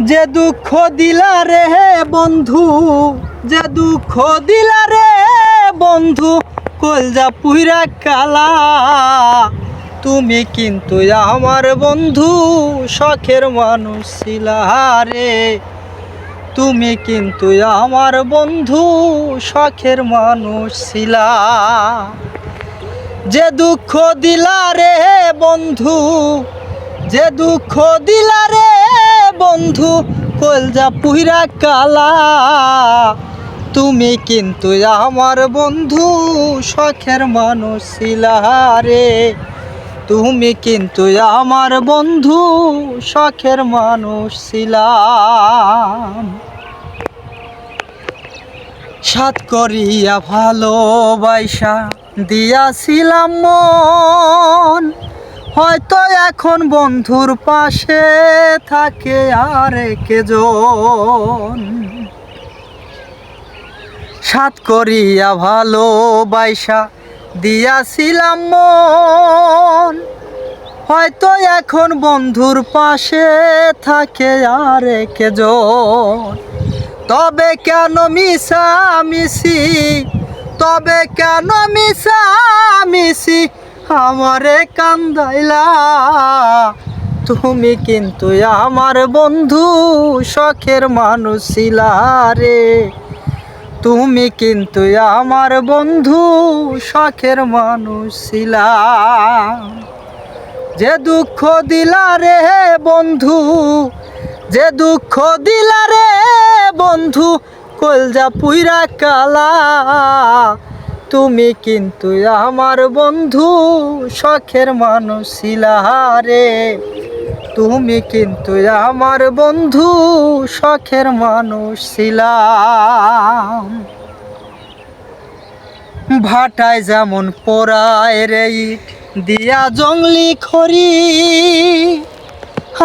যে দুঃখ দিলা রে বন্ধু, যে দুঃখ দিলা রে বন্ধু, কলজা পুইরা কালা। তুমি কিন্তু আমার বন্ধু, শখের মানুষ রে। তুমি কিন্তু আমার বন্ধু, শখের মানুষ ছিলা। যে দুঃখ দিলা রে বন্ধু, যে দুঃখ দিলা রে বন্ধু কলজা পুহিরা কালা। তুমি কিন্তু আমার বন্ধু, শখের মানুষ রে। তুমি কিন্তু আমার বন্ধু, শখের মানুষ ছিলাম সাত করিয়া ভালোবাসা দিয়াছিলাম মন। হয়তো এখন বন্ধুর পাশে থাকে আর কেজন সাত করিয়া ভালোবাসা দিয়াছিলাম মন। হয়তো এখন বন্ধুর পাশে থাকে আর কেজন তবে কেন মিশা মিশি তবে কেন মিশা মিশি আমারে কান্দাইলা। তুমি কিন্তু আমার বন্ধু, শখের মানুষ ছিলা রে। তুমি কিন্তু আমার বন্ধু, শখের মানুষ ছিলা। যে দুঃখ দিলা রে বন্ধু, যে দুঃখ দিলা রে বন্ধু, কলজা পুইরা কালা। তুমি কিন্তু আমার বন্ধু, শখের মানুষ ছিলা রে। তুমি কিন্তু আমার বন্ধু, শখের মানুষ ছিলাম ভাটায় যেমন পোড়ায় রে দিয়া জঙ্গলি খড়ি।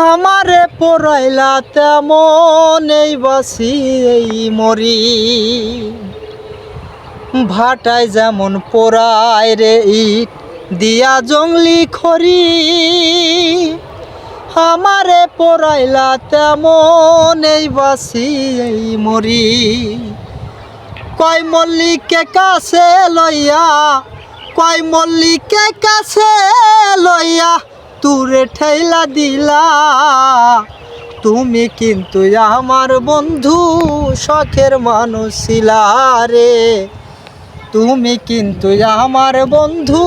আমারে পড়াইলা তেমন এই বাসি এই মরি। ভাটায় যেমন পোড়ায় রে ইট, দিয়া জঙ্গলি খড়ি। আমারে পড়াইলা তেমন এই বাসি, এই মরি। কয় মল্লিকে কাছে লইয়া, কয় মল্লিকে কাছে লইয়া, তুরে ঠেলা দিলা। তুমি কিন্তু আমার বন্ধু, শখের মানুষ ছিলা রে। তুমি কিন্তু আমার বন্ধু,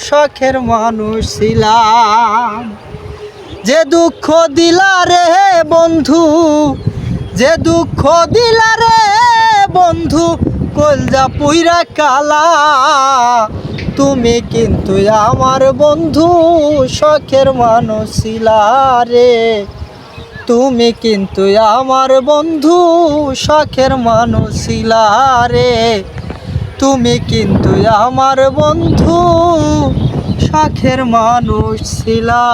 শখের মানুষ ছিলাম যে দুঃখ দিলা রে বন্ধু, যে দুঃখ দিলা রে বন্ধু, কলজা পুইরা কালা। তুমি কিন্তু আমার বন্ধু, শখের মানুষ ছিলা রে। তুমি কিন্তু আমার বন্ধু, শখের মানুষ ছিলা রে। তুমি কিন্তু আমার বন্ধু শাখের মানুষ ছিলা।